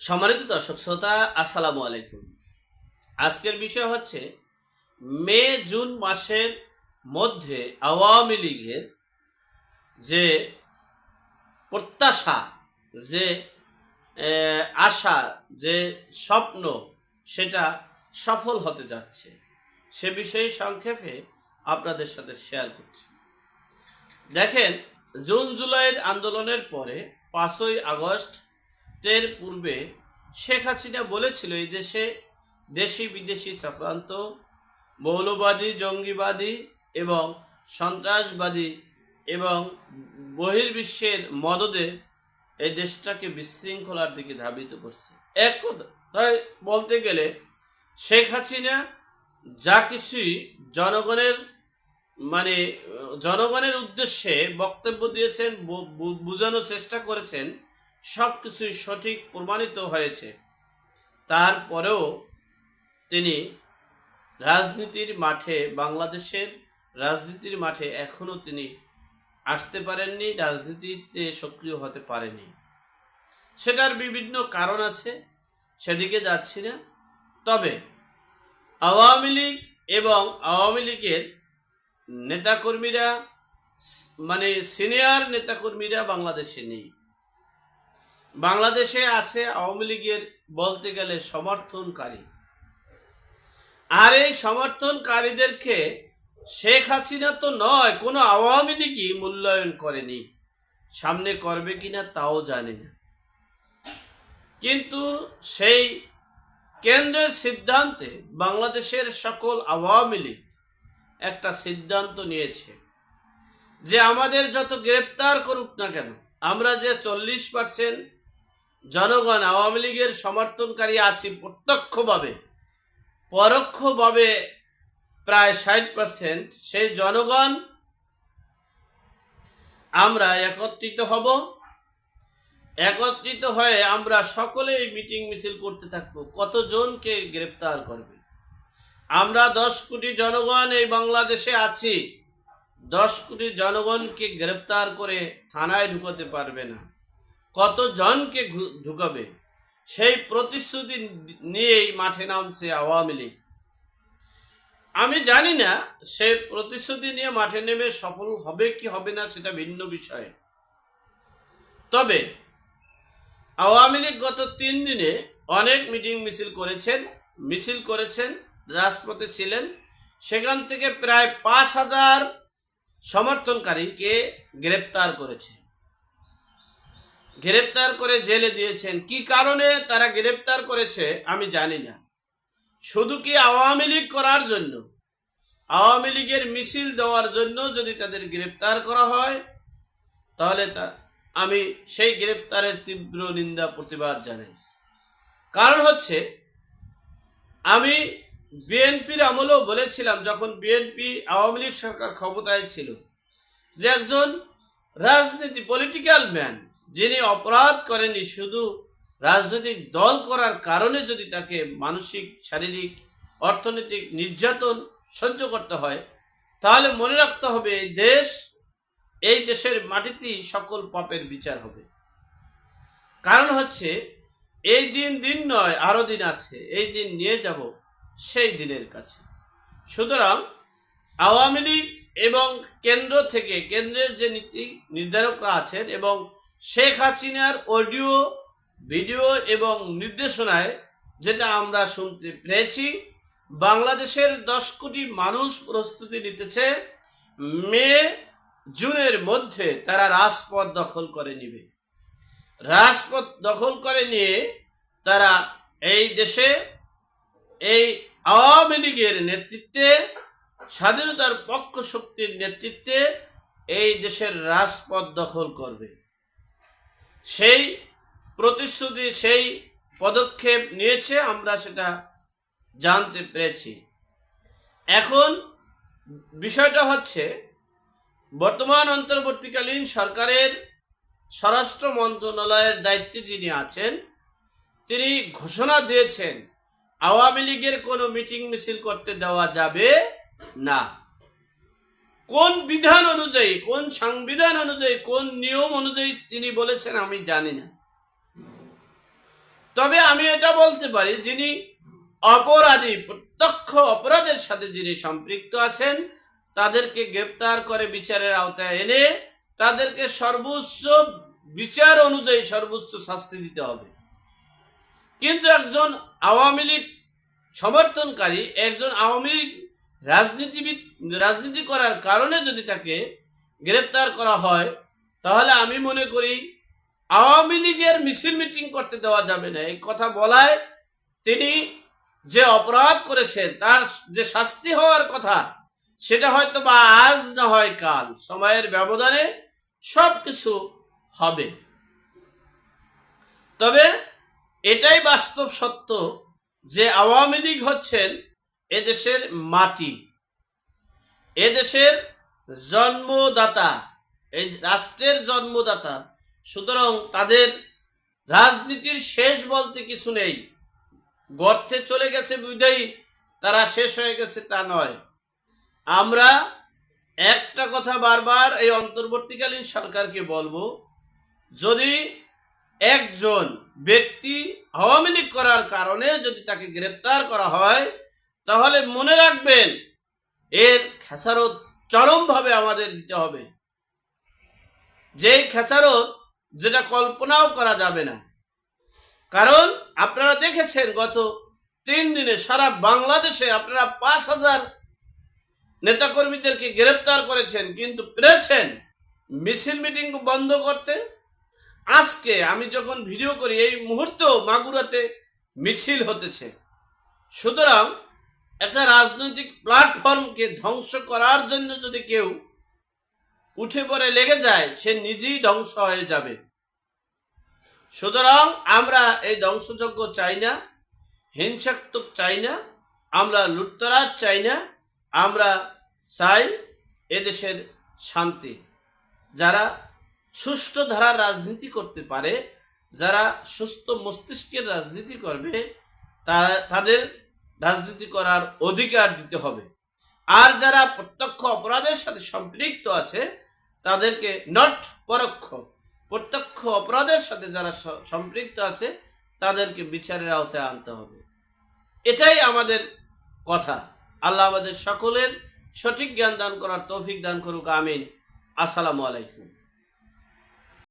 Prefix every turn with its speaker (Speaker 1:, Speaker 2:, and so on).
Speaker 1: সম্মানিত দর্শক শ্রোতা, আসসালামু আলাইকুম। আজকের বিষয় হচ্ছে মে জুন মাসের মধ্যে আওয়ামী লীগের যে প্রত্যাশা, যে আশা, যে স্বপ্ন, সেটা সফল হতে যাচ্ছে। সে বিষয়ে সংক্ষেপে আপনাদের সাথে শেয়ার করছি। দেখেন জুন জুলাইয়ের আন্দোলনের পরে পাঁচই আগস্টের পূর্বে শেখ হাসিনা বলেছিল, এই দেশে দেশি বিদেশি চক্রান্ত, মৌলবাদী, জঙ্গিবাদী এবং সন্ত্রাসবাদী এবং বহির্বিশ্বের মদদে এই দেশটাকে বিশৃঙ্খলার দিকে ধাবিত করছে। এক কথায় বলতে গেলে শেখ হাসিনা যা কিছুই জনগণের মানে জনগণের উদ্দেশ্যে বক্তব্য দিয়েছেন বোঝানোর চেষ্টা করেছেন সব কিছুই সঠিক প্রমাণিত হয়েছে। তারপরেও তিনি রাজনীতির মাঠে, বাংলাদেশের রাজনীতির মাঠে এখনও তিনি আসতে পারেননি, রাজনীতিতে সক্রিয় হতে পারেনি সেটার বিভিন্ন কারণ আছে, সেদিকে যাচ্ছি না। তবে আওয়ামী লীগ এবং আওয়ামী লীগের নেতাকর্মীরা মানে সিনিয়র নেতাকর্মীরা বাংলাদেশে নেই। বাংলাদেশে আছে আওয়ামী লীগের বলতে গেলে সমর্থনকারী। আর এই সমর্থনকারীদেরকে শেখ হাসিনা তো নয়, কোনো আওয়ামী লীগই মূল্যায়ন করেনি। সামনে করবে কিনা তাও জানি না। কিন্তু সেই কেন্দ্রের সিদ্ধান্তে বাংলাদেশের সকল আওয়ামী লীগ একটা সিদ্ধান্ত নিয়েছে যে আমাদের যত গ্রেপ্তার করুক না কেন, আমরা যে চল্লিশ পার্সেন্ট জনগণ আওয়ামী লীগের সমর্থনকারী আছি প্রত্যক্ষভাবে, পরোক্ষভাবে প্রায় ষাট পার্সেন্ট সেই জনগণ, আমরা একত্রিত হব। একত্রিত হয়ে আমরা সকলেই মিটিং মিছিল করতে থাকব। কতজনকে গ্রেপ্তার করবে? আমরা দশ কোটি জনগণ এই বাংলাদেশে আছি। দশ কোটি জনগণকে গ্রেপ্তার করে থানায় ঢুকাতে পারবে না। কতজনকে ঢুকাবে? সেই প্রতিশ্রুতি নিয়েই মাঠে নামছে আওয়ামী লীগ। আমি জানি না সে প্রতিশ্রুতি নিয়ে মাঠে নেমে সফল হবে কি হবে না সেটা ভিন্ন বিষয়। তবে আওয়ামী লীগ গত তিন দিনে অনেক মিটিং মিছিল করেছেন মিছিল করেছেন, রাজপথে ছিলেন। সেখান থেকে প্রায় পাঁচ হাজার সমর্থনকারীকে গ্রেপ্তার করেছে। গ্রেপ্তার করে জেলে দিয়েছেন। কি কারণে তারা গ্রেপ্তার করেছে আমি জানি না। শুধু কি আওয়ামী লীগ করার জন্য? আওয়ামী লীগের মিছিল দেওয়ার জন্য যদি তাদের গ্রেপ্তার করা হয়, তাহলে তা আমি সেই গ্রেপ্তারের তীব্র নিন্দা, প্রতিবাদ জানাই। কারণ হচ্ছে, আমি বিএনপির আমলেও বলেছিলাম, যখন বিএনপি আওয়ামী লীগ সরকার ক্ষমতায় ছিল, যে একজন রাজনীতি পলিটিক্যাল ম্যান যিনি অপরাধ করেনি শুধু রাজনৈতিক দল করার কারণে যদি তাকে মানসিক, শারীরিক, অর্থনৈতিক নির্যাতন সহ্য করতে হয়, তাহলে মনে রাখতে হবে এই দেশ, এই দেশের মাটিতেই সকল পাপের বিচার হবে। কারণ হচ্ছে, এই দিন দিন নয় আরও দিন আছে, এই দিন নিয়ে যাব সেই দিনের কাছে। সুতরাং আওয়ামী লীগ এবং কেন্দ্র থেকে, কেন্দ্রের যে নীতি নির্ধারকরা আছেন এবং শেখ হাসিনার অডিও, ভিডিও এবং নির্দেশনায় যেটা আমরা শুনতে পেরেছি বাংলাদেশের দশ কোটি মানুষ প্রস্তুতি নিতেছে, মে, জুনের মধ্যে তারা রাজপথ দখল করে নিবে। রাজপথ দখল করে নিয়ে তারা এই দেশে, এই আওয়ামী লীগের নেতৃত্বে, স্বাধীনতার পক্ষ শক্তির নেতৃত্বে এই দেশের রাজপথ দখল করবে। সেই প্রতিশ্রুতি, সেই পদক্ষেপ নিয়েছে আমরা সেটা জানতে পেরেছি। এখন বিষয়টা হচ্ছে, বর্তমান অন্তর্বর্তীকালীন সরকারের স্বরাষ্ট্র মন্ত্রণালয়ের দায়িত্বে যিনি আছেন, তিনি ঘোষণা দিয়েছেন, আওয়ামী লীগের কোনো মিটিং মিছিল করতে দেওয়া যাবে না। কোন বিধান অনুযায়ী, কোন সংবিধান অনুযায়ী, কোন নিয়ম অনুযায়ী তিনি বলেছেন আমি জানি না। তবে আমি এটা বলতে পারি, যিনি অপরাধী, প্রত্যক্ষ অপরাধের সাথে যিনি সম্পৃক্ত আছেন, তাদেরকে গ্রেপ্তার করে বিচারের আওতায় এনে তাদেরকে সর্বোচ্চ বিচার অনুযায়ী সর্বোচ্চ শাস্তি দিতে হবে। কিন্তু একজন আওয়ামী লীগ সমর্থনকারী, একজন আওয়ামী লীগ রাজনীতিবিদ, রাজনীতি করার কারণে যদি তাকে গ্রেপ্তার করা হয়, তাহলে আমি মনে করি আওয়ামী লীগের মিছিল মিটিং করতে দেওয়া যাবে না। এই কথা বলায় তিনি যে অপরাধ করেছেন, তার যে শাস্তি হওয়ার কথা, সেটা হয়তো বা আজ না হয় কাল। সময়ের ব্যবধানে সব কিছু হবে। তবে এটাই বাস্তব সত্য যে আওয়ামী লীগ হচ্ছেন এদেশের মাটি, এদেশের জন্মদাতা, এই রাষ্ট্রের জন্মদাতা। সুতরাং তাদের রাজনীতির শেষ বলতে কিছু নেই। গর্তে চলে গেছে বিদায়ী, তারা শেষ হয়ে গেছে তা নয়। আমরা একটা কথা বারবার এই অন্তর্বর্তীকালীন সরকারকে বলব, যদি একজন ব্যক্তি আওয়ামী লীগ করার কারণে যদি তাকে গ্রেপ্তার করা হয় তাহলে মনে রাখবেন, এর খেসারত চরমভাবে আমাদের দিতে হবে। যেই খেসারত, যেটা কল্পনাও করা যাবে না। কারণ আপনারা দেখেছেন গত তিন দিনে সারা বাংলাদেশে আপনারা পাঁচ হাজার নেতাকর্মীদেরকে গ্রেপ্তার করেছেন, কিন্তু পেরেছেন মিছিল মিটিং বন্ধ করতে। আজকে আমি যখন ভিডিও করি, এই মুহূর্তেও মাগুরাতে মিছিল হতেছে। সুতরাং একটা রাজনৈতিক প্ল্যাটফর্মকে ধ্বংস করার জন্য যদি কেউ উঠে পড়ে লেগে যায়, সে নিজেই ধ্বংস হয়ে যাবে। সুতরাং আমরা এই ধ্বংসযজ্ঞ চাই না, হিংসাত্মক চাই না, আমরা লুটতরাজ চাই না, আমরা চাই এদেশের শান্তি। যারা সুষ্ঠু ধারার রাজনীতি করতে পারে, যারা সুস্থ মস্তিষ্কের রাজনীতি করবে, তারা, তাদের রাজনীতি করার অধিকার দিতে হবে। আর যারা প্রত্যক্ষ অপরাধের সাথে সম্পৃক্ত আছে, তাদেরকে নট পরোক্ষ, প্রত্যক্ষ অপরাধের সাথে যারা সম্পৃক্ত আছে, তাদেরকে বিচারের আওতায় আনতে হবে। এটাই আমাদের কথা। আল্লাহ আমাদের সকলের সঠিক জ্ঞান দান করার তৌফিক দান করুক। আমিন। আসসালামু আলাইকুম।